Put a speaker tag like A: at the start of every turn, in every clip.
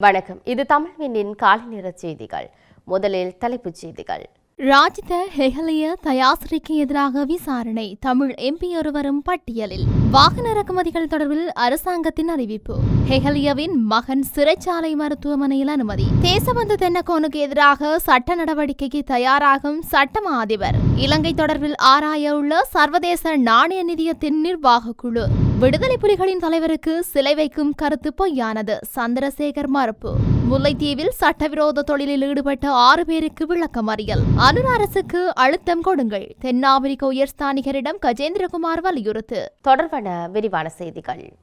A: வணக்கம். இது தமிழ் விண்ணின் காலை நேர செய்திகள். முதலில் தலைப்புச் செய்திகள்.
B: ராஜித ஹெஹலிய தயாசிரிக்கு எதிராக விசாரணை. தமிழ் எம்பி ஒருவரும் பட்டியலில். வாகன இறக்குமதிகள் தொடர்பில் அரசாங்கத்தின் அறிவிப்பு. ஹெஹலியவின் மகன் சிறைச்சாலை மருத்துவமனையில் அனுமதி. தேசபந்து தென்னகோனுக்கு எதிராக சட்ட நடவடிக்கைக்கு தயாராகும் சட்டமா அதிபர் இலங்கை தொடர்பில் ஆராய உள்ள சர்வதேச நாணய நிதியத்தின் நிர்வாக குழு. விடுதலை புலிகளின் தலைவருக்கு சிலை வைக்கும் கருத்து பொய்யானது. சந்திரசேகர் மறுப்பு. முல்லைத்தீவில் சட்டவிரோத தொழிலில் ஈடுபட்ட ஆறு பேருக்கு விளக்கமறியல் அனுர் அரசுக்கு அழுத்தம் கொடுங்கள். தென்னாப்பிரிக்க உயர்ஸ்தானிகரிடம் கஜேந்திரகுமார் வலியுறுத்து.
A: தொடர்பான விரிவான செய்திகள்.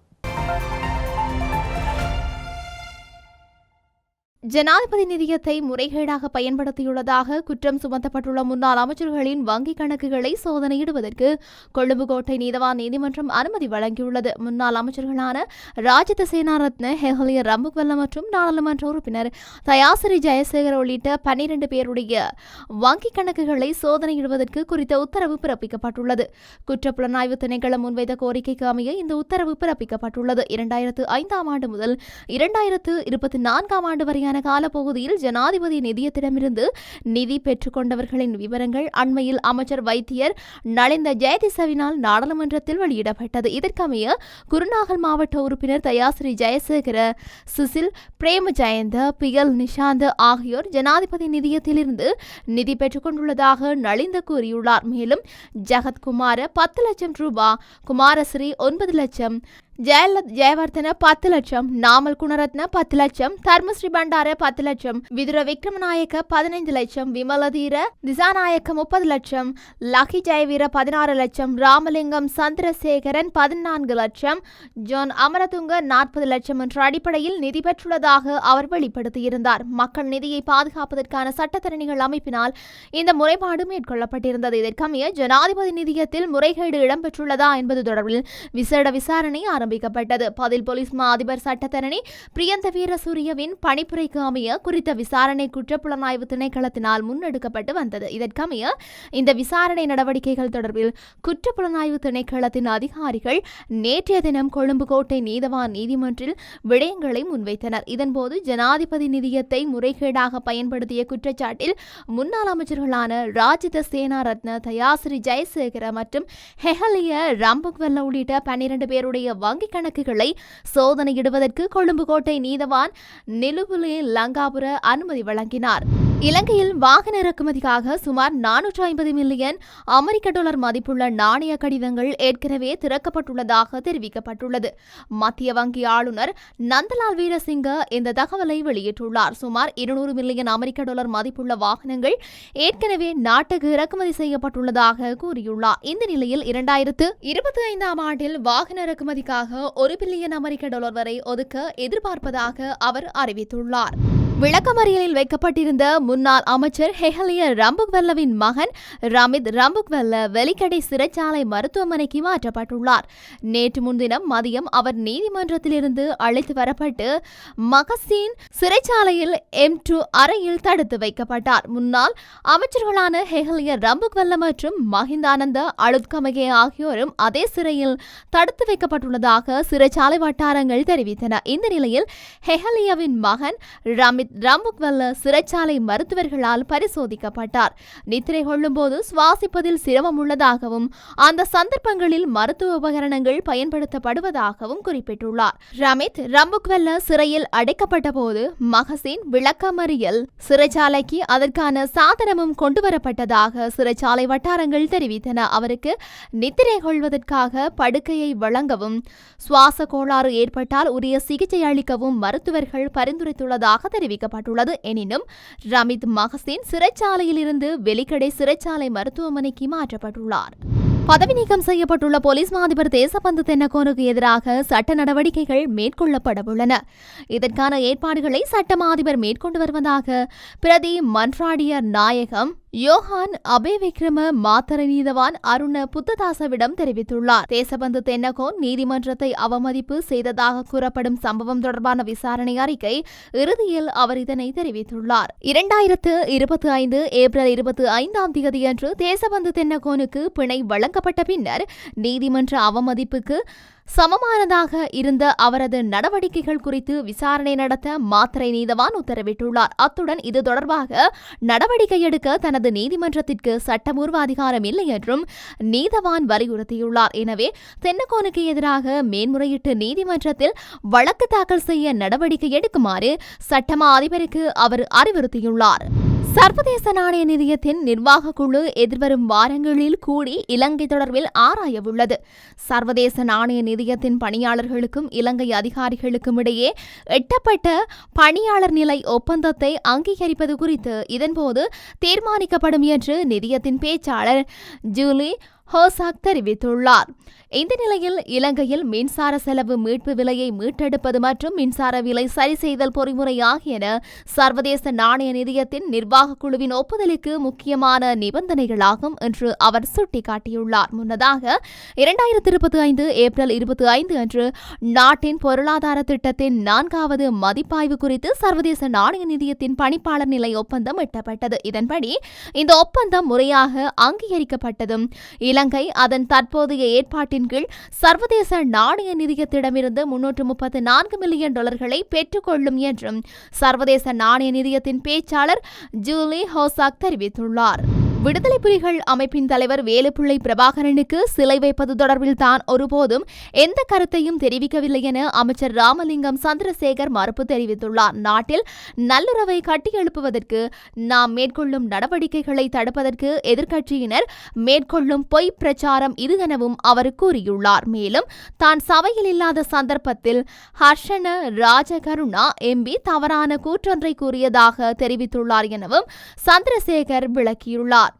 B: ஜனாதிபதி நிதியத்தை முறைகேடாக பயன்படுத்தியுள்ளதாக குற்றம் சுமத்தப்பட்டுள்ள முன்னாள் அமைச்சர்களின் வங்கிக் கணக்குகளை சோதனையிடுவதற்கு கொழும்பு கோட்டை நீதவான் நீதிமன்றம் அனுமதி வழங்கியுள்ளது. முன்னாள் அமைச்சர்களான ராஜித சேனாரத்ன ஹெஹலிய ரம்புக்வல்ல மற்றும் நாடாளுமன்ற உறுப்பினர் தயாசிரி ஜெயசேகர் உள்ளிட்ட பன்னிரண்டு பேருடைய வங்கிக் கணக்குகளை சோதனையிடுவதற்கு குறித்த உத்தரவு பிறப்பிக்கப்பட்டுள்ளது. குற்றப்புலனாய்வு திணைக்களம் முன்வைத்த கோரிக்கைக்கு அமைய இந்த உத்தரவு பிறப்பிக்கப்பட்டுள்ளது. இரண்டாயிரத்து ஐந்தாம் ஆண்டு முதல் இரண்டாயிரத்து இருபத்தி நான்காம் ஆண்டு வரையான காலப்பகுதியில் ஜனாதிபதி நிதியத்திடமிருந்து நிதி பெற்றுக்கொண்டவர்களின் விவரங்கள் அண்மையில் அமைச்சர் வைத்தியர் நலிந்த ஜெயதிசவினால் நாடாளுமன்றத்தில் வெளியிடப்பட்டது. இதற்கமைய குருநாகல் மாவட்ட உறுப்பினர் தயாசிரி ஜெயசேகர சுசில் பிரேம ஜெயந்த பியல் நிஷாந்த் ஆகியோர் ஜனாதிபதி நிதியத்திலிருந்து நிதி பெற்றுக்கொண்டுள்ளதாக நலிந்த கூறியுள்ளார். மேலும் ஜகத்குமார பத்து லட்சம் ரூபா குமாரஸ்ரீ ஒன்பது லட்சம் ஜெயலலித் ஜெயவர்தன பத்து லட்சம் நாமல் குணரத்ன பத்து லட்சம் தர்மஸ்ரீ பண்டார பத்து லட்சம் விதுர விக்ரமநாயக்க பதினைந்து லட்சம் விமலதீர திசாநாயக்க முப்பது லட்சம் லக்கி ஜெயவீர பதினாறு லட்சம் ராமலிங்கம் சந்திரசேகரன் பதினான்கு லட்சம் ஜான் அமரதுங்க நாற்பது லட்சம் என்ற அடிப்படையில் நிதி பெற்றுள்ளதாக அவர் வெளிப்படுத்தியிருந்தார். மக்கள் நிதியை பாதுகாப்பதற்கான சட்டத்தரணிகள் அமைப்பினால் இந்த முறைப்பாடு மேற்கொள்ளப்பட்டிருந்தது. இதற்கமைய ஜனாதிபதி நிதியத்தில் முறைகேடு இடம்பெற்றுள்ளதா என்பது தொடர்பில் விசேட விசாரணை ஆரம்பிக்கப்பட்டது. பதில் போலீஸ் மா அதிபர் சட்டத்தரணி பிரியந்த வீரசூரியவின் பணிப்புரைக்கு அமைய குறித்த விசாரணை குற்றப்புலனாய்வு திணைக்களத்தினால் முன்னெடுக்கப்பட்டு வந்தது. இதற்கமைய இந்த விசாரணை நடவடிக்கைகள் தொடர்பில் குற்றப்புலனாய்வு திணைக்களத்தின் அதிகாரிகள் நேற்றைய தினம் கொழும்பு கோட்டை நீதவான் நீதிமன்றில் விடயங்களை முன்வைத்தனர். இதன்போது ஜனாதிபதி நிதியத்தை முறைகேடாக பயன்படுத்திய குற்றச்சாட்டில் முன்னாள் அமைச்சர்களான ராஜித சேனாரத்ன தயாசிரி ஜெயசேகர மற்றும் ஹெஹலிய ரம்புக்வெல்ல உள்ளிட்ட பன்னிரண்டு பேருடைய வங்கிக் கணக்குகளை சோதனையிடுவதற்கு கொழும்பு கோட்டை நீதவான் நிலுபுலி லங்காபுர அனுமதி வழங்கினார். இலங்கையில் வாகன இறக்குமதிக்காக சுமார் நானூற்று ஐம்பது மில்லியன் அமெரிக்க டாலர் மதிப்புள்ள நாணய கடிதங்கள் ஏற்கனவே திறக்கப்பட்டுள்ளதாக தெரிவிக்கப்பட்டுள்ளது. மத்திய வங்கி ஆளுநர் நந்தலால் வீரசிங்க இந்த தகவலை வெளியிட்டுள்ளார். சுமார் இருநூறு மில்லியன் அமெரிக்க டாலர் மதிப்புள்ள வாகனங்கள் ஏற்கனவே நாட்டுக்கு இறக்குமதி செய்யப்பட்டுள்ளதாக கூறியுள்ளார். இந்த நிலையில் இரண்டாயிரத்து இருபத்தி ஐந்தாம் ஆண்டில் வாகன இறக்குமதிக்காக ஒரு பில்லியன் அமெரிக்க டாலர் வரை ஒதுக்க எதிர்பார்ப்பதாக அவர் அறிவித்துள்ளார். விளக்கமறியலில் வைக்கப்பட்டிருந்த முன்னாள் அமைச்சர் ஹெஹலிய ரம்புக்வெல்லவின் மகன் ரமித் ரம்புக்வெல்ல வெலிக்கடை சிறைச்சாலை மருத்துவமனைக்கு மாற்றப்பட்டுள்ளார். நேற்று முன்தினம் மதியம் அவர் நீதிமன்றத்திலிருந்து அழைத்து வரப்பட்டு மகசீன் சிறைச்சாலையில் எம் டூ அறையில் தடுத்து வைக்கப்பட்டார். முன்னாள் அமைச்சர்களான ஹெஹலிய ரம்புக்வெல்ல மற்றும் மஹிந்தானந்த அழுத்கமகே ஆகியோரும் அதே சிறையில் தடுத்து வைக்கப்பட்டுள்ளதாக சிறைச்சாலை வட்டாரங்கள் தெரிவித்தன. இந்த நிலையில் ஹெஹலியாவின் மகன் ரமித் ரம்புக்வல்ல சிறைச்சாலை மருத்துவர்களால் பரிசோதிக்கப்பட்டார். நித்திரை கொள்ளும்போது சுவாசிப்பதில் சிரமம் உள்ளதாகவும் அந்த சந்தர்ப்பங்களில் மருத்துவ உபகரணங்கள் பயன்படுத்தப்படுவதாகவும் குறிப்பிட்டுள்ளார். ரமித் ரம்புக்வெல்ல சிறையில் அடைக்கப்பட்ட போது மகசின் விளக்கமறியல் சிறைச்சாலைக்கு அதற்கான சாதனமும் கொண்டுவரப்பட்டதாக சிறைச்சாலை வட்டாரங்கள் தெரிவித்தன. அவருக்கு நித்திரை கொள்வதற்காக படுக்கையை வழங்கவும் சுவாச கோளாறு ஏற்பட்டால் உரிய சிகிச்சை அளிக்கவும் மருத்துவர்கள் பரிந்துரைத்துள்ளதாக தெரிவிக்கப்பட்டுள்ளது. எனினும் ரமித் மகசின் சிறைச்சாலையில் இருந்து வெலிக்கடை சிறைச்சாலை மருத்துவமனைக்கு மாற்றப்பட்டுள்ளார். பதவி நீக்கம் செய்யப்பட்டுள்ள போலீஸ் மாதிபர் தேசபந்து தென்னகோனுக்கு எதிராக சட்ட நடவடிக்கைகள் மேற்கொள்ளப்படவுள்ளன. இதற்கான ஏற்பாடுகளை சட்ட மாதிபர் மேற்கொண்டு வருவதாக பிரதி மன்றாடியர் நாயகம் யோஹான் அபேவிக்ரம மாத்தர நீதவான் அருண புத்ததாசவிடம் தெரிவித்துள்ளார். தேசபந்து தென்னகோன் நீதிமன்றத்தை அவமதிப்பு செய்ததாக கூறப்படும் சம்பவம் தொடர்பான விசாரணை அறிக்கை இறுதியில் அவர் இதனை தெரிவித்துள்ளார். இரண்டாயிரத்து இருபத்தி ஐந்து ஏப்ரல் இருபத்தி ஐந்தாம் தேதியன்று தேசபந்து தென்னகோனுக்கு பிணை வழங்கப்பட்ட பின்னர் நீதிமன்ற அவமதிப்புக்கு சமமானதாக இருந்த அவரது நடவடிக்கைகள் குறித்து விசாரணை நடத்த மாத்திரை நீதவான் உத்தரவிட்டுள்ளார். அத்துடன் இது தொடர்பாக நடவடிக்கை எடுக்க தனது நீதிமன்றத்திற்கு சட்டபூர்வ அதிகாரம் இல்லை என்றும் நீதவான் வலியுறுத்தியுள்ளார். எனவே தென்னகோனுக்கு எதிராக மேன்முறையீட்டு நீதிமன்றத்தில் வழக்கு தாக்கல் செய்ய நடவடிக்கை எடுக்குமாறு சட்டமா அதிபருக்கு அவர் அறிவுறுத்தியுள்ளார். சர்வதேச நாணய நிதியத்தின் நிர்வாக குழு எதிர்வரும் வாரங்களில் கூடி இலங்கை தொடர்பில் ஆராயவுள்ளது. சர்வதேச நாணய நிதியத்தின் பணியாளர்களுக்கும் இலங்கை அதிகாரிகளுக்கும் இடையே எட்டப்பட்ட பணியாளர் நிலை ஒப்பந்தத்தை அங்கீகரிப்பது குறித்து இதன்போது தீர்மானிக்கப்படும் என்று நிதியத்தின் பேச்சாளர் ஜூலி ஹோசாக் தெரிவித்துள்ளார். இந்த நிலையில் இலங்கையில் மின்சார செலவு மீட்பு விலையை மீட்டெடுப்பது மற்றும் மின்சார விலை சரி செய்தல் பொறிமுறை ஆகியன சர்வதேச நாணய நிதியத்தின் நிர்வாக குழுவின் ஒப்புதலுக்கு முக்கியமான நிபந்தனைகளாகும் என்று அவர் சுட்டிக்காட்டியுள்ளார். முன்னதாக இரண்டாயிரத்தி இருபத்தி ஐந்து ஏப்ரல் இருபத்தி ஐந்து அன்று நாட்டின் பொருளாதார திட்டத்தின் நான்காவது மதிப்பாய்வு குறித்து சர்வதேச நாணய நிதியத்தின் பணிப்பாளர் நிலை ஒப்பந்தம் எட்டப்பட்டது. இதன்படி இந்த ஒப்பந்தம் முறையாக அங்கீகரிக்கப்பட்டதும் இலங்கை அதன் தற்போதைய ஏற்பாட்டின் கீழ் சர்வதேச நாணய நிதியத்திடமிருந்து முன்னூற்று முப்பத்து நான்கு மில்லியன் டாலர்களை பெற்றுக்கொள்ளும் என்றும் சர்வதேச நாணய நிதியத்தின் பேச்சாளர் ஜூலி ஹோசாக் தெரிவித்துள்ளார். விடுதலை புலிகள் அமைப்பின் தலைவர் வேலுப்பிள்ளை பிரபாகரனுக்கு சிலை வைப்பது தொடர்பில் தான் ஒருபோதும் எந்த கருத்தையும் தெரிவிக்கவில்லை என அமைச்சர் ராமலிங்கம் சந்திரசேகர் மறுப்பு தெரிவித்துள்ளார். நாட்டில் நல்லுறவை கட்டியெழுப்புவதற்கு நாம் மேற்கொள்ளும் நடவடிக்கைகளை தடுப்பதற்கு எதிர்க்கட்சியினர் மேற்கொள்ளும் பொய் பிரச்சாரம் இது எனவும் அவர் கூறியுள்ளார். மேலும் தான் சபையில் இல்லாத சந்தர்ப்பத்தில் ஹர்ஷன ராஜகருணா எம்பி தவறான கூற்றொன்றை கூறியதாக தெரிவித்துள்ளார் எனவும் சந்திரசேகர் விளக்கியுள்ளார்.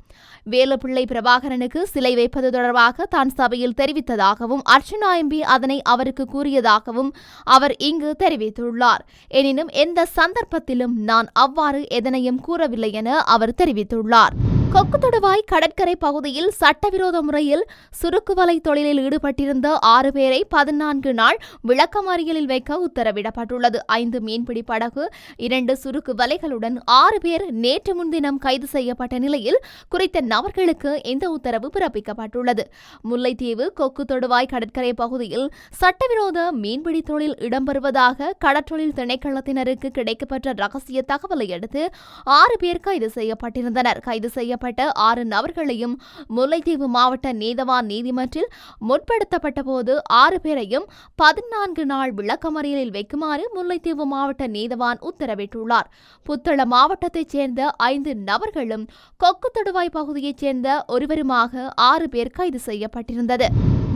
B: வேலுப்பிள்ளை பிரபாகரனுக்கு சிலை வைப்பது தொடர்பாக தான் சபையில் தெரிவித்ததாகவும் அர்ச்சனா எம்பி அதனை அவருக்கு கூறியதாகவும் அவர் இங்கு தெரிவித்துள்ளார். எனினும் எந்த சந்தர்ப்பத்திலும் நான் அவ்வாறு எதனையும் கூறவில்லை என அவர் தெரிவித்துள்ளார். கொக்குத்தொடுவாய் கடற்கரை பகுதியில் சட்டவிரோத முறையில் சுருக்குவலை தொழிலில் ஈடுபட்டிருந்த ஆறு பேரை பதினான்கு நாள் விளக்கமறியலில் வைக்க உத்தரவிடப்பட்டுள்ளது. ஐந்து மீன்பிடி படகு இரண்டு சுருக்கு வலைகளுடன் ஆறு பேர் நேற்று முன்தினம் கைது செய்யப்பட்ட நிலையில் குறித்த நபர்களுக்கு இந்த உத்தரவு பிறப்பிக்கப்பட்டுள்ளது. முல்லைத்தீவு கொக்கு தொடுவாய் கடற்கரை பகுதியில் சட்டவிரோத மீன்பிடி தொழில் இடம்பெறுவதாக கடற்றொழில் திணைக்களத்தினருக்கு கிடைக்கப்பட்ட ரகசிய தகவலை அடுத்து ஆறு பேர் கைது செய்யப்பட்டிருந்தனர். கைது செய்யப்பட்ட ஆறு நபர்களையும் முல்லைத்தீவு மாவட்ட நீதவான் நீதிமன்றில் முற்படுத்தப்பட்ட போது ஆறு பேரையும் பதினான்கு நாள் விளக்கமறியலில் வைக்குமாறு முல்லைத்தீவு மாவட்ட நீதவான் உத்தரவிட்டுள்ளார். புத்தள மாவட்டத்தைச் சேர்ந்த ஐந்து நபர்களும் கொக்கு தொடுவாய் பகுதியைச் சேர்ந்த ஒருவருமாக ஆறு பேர் கைது செய்யப்பட்டிருந்தது.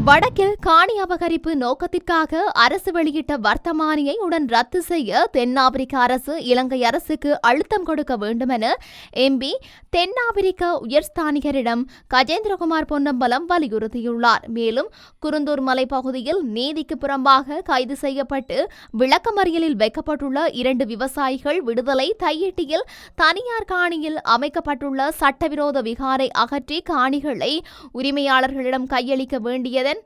B: வடக்கில் காணி அபகரிப்பு நோக்கத்திற்காக அரசு வெளியிட்ட வர்த்தமானியை உடன் ரத்து செய்ய தென்னாப்பிரிக்க அரசு இலங்கை அரசுக்கு அழுத்தம் கொடுக்க வேண்டுமென எம்பி தென்னாப்பிரிக்க உயர்ஸ்தானிகரிடம் கஜேந்திரகுமார் பொன்னம்பலம் வலியுறுத்தியுள்ளார். மேலும் குருந்தூர் மலைப்பகுதியில் நீதிக்கு புறம்பாக கைது செய்யப்பட்டு விளக்கமறியலில் வைக்கப்பட்டுள்ள இரண்டு விவசாயிகள் விடுதலை தையிட்டியில் தனியார் காணியில் அமைக்கப்பட்டுள்ள சட்டவிரோத விகாரை அகற்றி காணிகளை உரிமையாளர்களிடம் கையளிக்க வேண்டியதன்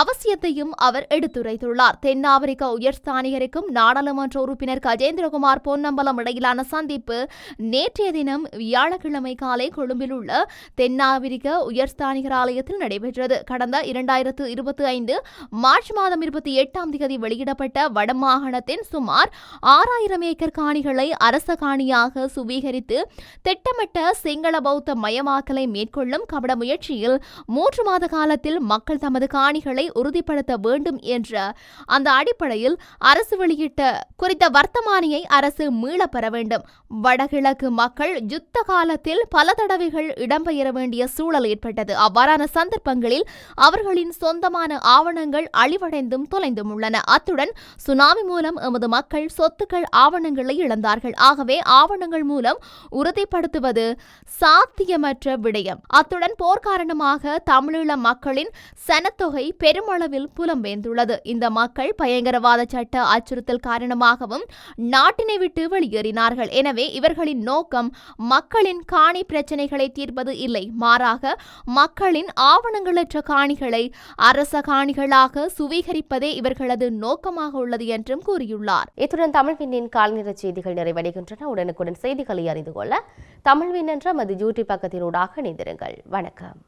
B: அவசியத்தையும் அவர் எடுத்துரைத்துள்ளார். தென்னாப்பிரிக்க உயர்ஸ்தானிகருக்கும் நாடாளுமன்ற உறுப்பினர் கஜேந்திரகுமார் பொன்னம்பலம் இடையிலான சந்திப்பு நேற்றைய தினம் வியாழக்கிழமை காலை கொழும்பில் உள்ள தென்னாப்பிரிக்க உயர்ஸ்தானிகர் ஆலயத்தில் நடைபெற்றது. கடந்த இரண்டாயிரத்து இருபத்தி ஐந்து மார்ச் மாதம் இருபத்தி எட்டாம் தேதி வெளியிடப்பட்ட வடமாகாணத்தின் சுமார் ஆறாயிரம் ஏக்கர் காணிகளை அரச காணியாக சுவீகரித்து திட்டமிட்ட சிங்கள பௌத்த மயமாக்கலை மேற்கொள்ளும் கபட முயற்சியில் மூன்று மாத காலத்தில் மக்கள் தமது காணிகளை உறுதிப்படுத்த வேண்டும் என்ற அந்த அடிப்படையில் அரசு வெளியிட்ட குறித்த வர்த்தமானியை அரசு மீளப் பெற வேண்டும். வடகிழக்கு மக்கள் யுத்த காலத்தில் பல தடவைகள் இடம்பெயர வேண்டிய சூழல் ஏற்பட்டது. அவ்வாறான சந்தர்ப்பங்களில் அவர்களின் சொந்தமான ஆவணங்கள் அழிவடைந்தும் தொலைந்தும் உள்ளன. அத்துடன் சுனாமி மூலம் எமது மக்கள் சொத்துக்கள் ஆவணங்களை இழந்தார்கள். ஆகவே ஆவணங்கள் மூலம் உறுதிப்படுத்துவது சாத்தியமற்ற விடயம். அத்துடன் போர் காரணமாக தமிழீழ மக்களின் சனத்தொகை பெருமளவில் புலம்பெயர்ந்துள்ளது இந்த மக்கள் பயங்கரவாத சட்ட அச்சுறுத்தல் காரணமாகவும் நாட்டினை விட்டு வெளியேறினார்கள். எனவே இவர்களின் நோக்கம் மக்களின் காணி பிரச்சினைகளை தீர்ப்பது இல்லை. மாறாக மக்களின் ஆவணங்களற்ற காணிகளை அரச காணிகளாக சுவீகரிப்பதே இவர்களது நோக்கமாக உள்ளது என்றும் கூறியுள்ளார்.
A: இத்துடன் தமிழ்வினின் கால்நிற செய்திகள் நிறைவடைகின்றன. உடனுக்குடன் செய்திகளை அறிந்து கொள்ள தமிழ்வின் என்ற மது யூடியூப் பக்கத்தினூடாக இணைந்திருங்கள். வணக்கம்.